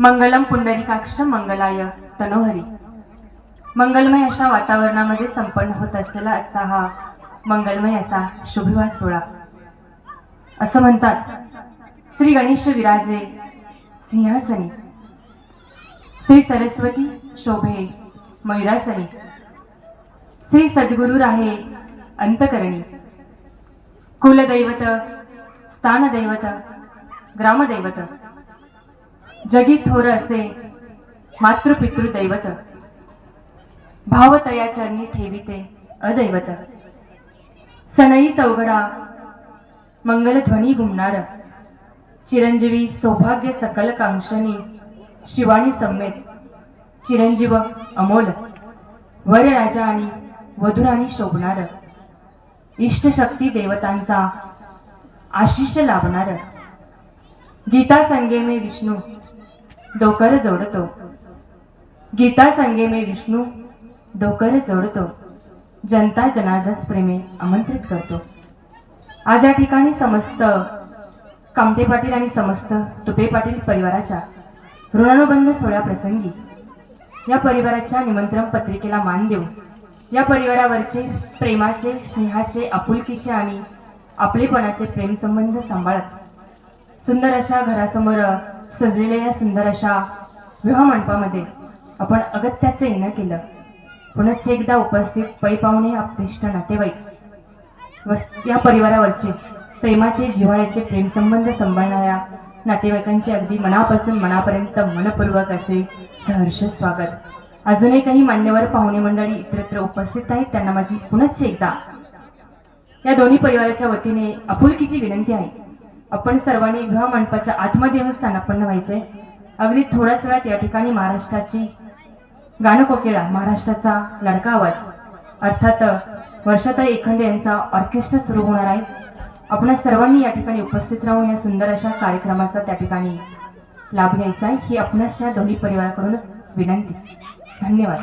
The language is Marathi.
मंगलम पुंडरीकाक्ष मंगलाय तनोहरी. मंगलमय अशा वातावरणामध्ये संपन्न होत असलेला आजचा हा मंगलमय असा शुभविवाह सोहळा. असं म्हणतात श्री गणेश विराजे सिंहासनी. श्री सरस्वती शोभे मयुरासनी श्री सद्गुरु राहे अंतकरणी. कुलदैवत स्थानदैवत ग्रामदैवत. जगी थोर असे मातृपितृदैवत भावतया चरणी ठेविते अदैवत. सनई चौघडा मंगलध्वनी गुमणार चिरंजीवी सौभाग्य सकल कांक्षणी शिवानी समेत. चिरंजीव अमोल वर राजा आणि वधुराणी शोभणार. इष्टशक्ती देवतांचा आशिष लाभणार. गीता संगे मे विष्णू डोकर जोडतो गीता संगे मे विष्णू डोकर जोडतो जनता जनार्दस प्रेमे आमंत्रित करतो. आज या ठिकाणी समस्त कामते पाटील आणि समस्त तुपे पाटील परिवाराच्या ऋणानुबंध सोहळ्याप्रसंगी या परिवाराच्या निमंत्रण पत्रिकेला मान देऊन या परिवारावरचे प्रेमाचे स्नेहाचे आपुलकीचे आणि आपलेपणाचे प्रेमसंबंध सांभाळत सुंदर अशा घरासमोर सजलेल्या या सुंदर अशा विवाह मंडपामध्ये आपण अगत्याचे येणं केलं. पुनश्च एकदा उपस्थित पै पाहुणे आपतिष्ठ नातेवाईक व या परिवारावरचे प्रेमाचे जिव्हाळ्याचे प्रेमसंबंध सांभाळणाऱ्या नातेवाईकांचे अगदी मनापासून मनापर्यंत मनपूर्वक असे सहर्ष स्वागत. अजूनही काही मान्यवर पाहुणे मंडळी इतरत्र उपस्थित आहेत त्यांना माझी पुनश्च एकदा या दोन्ही परिवाराच्या वतीने आपुलकीची विनंती आहे. आपण सर्वांनी विवाह मंडपाच्या आतमध्ये येऊन स्थानापन्न व्हायचंय. अगदी थोड्याच वेळात या ठिकाणी महाराष्ट्राची गाणं कोकिळा महाराष्ट्राचा लडका आवाज अर्थात वर्षाताई एखंडे यांचा ऑर्केस्ट्रा सुरू होणार आहे. आपण सर्वांनी या ठिकाणी उपस्थित राहून या सुंदर अशा कार्यक्रमाचा त्या ठिकाणी लाभ घ्यायचा आहे. ही आपणास या दोन्ही परिवाराकडून विनंती. धन्यवाद.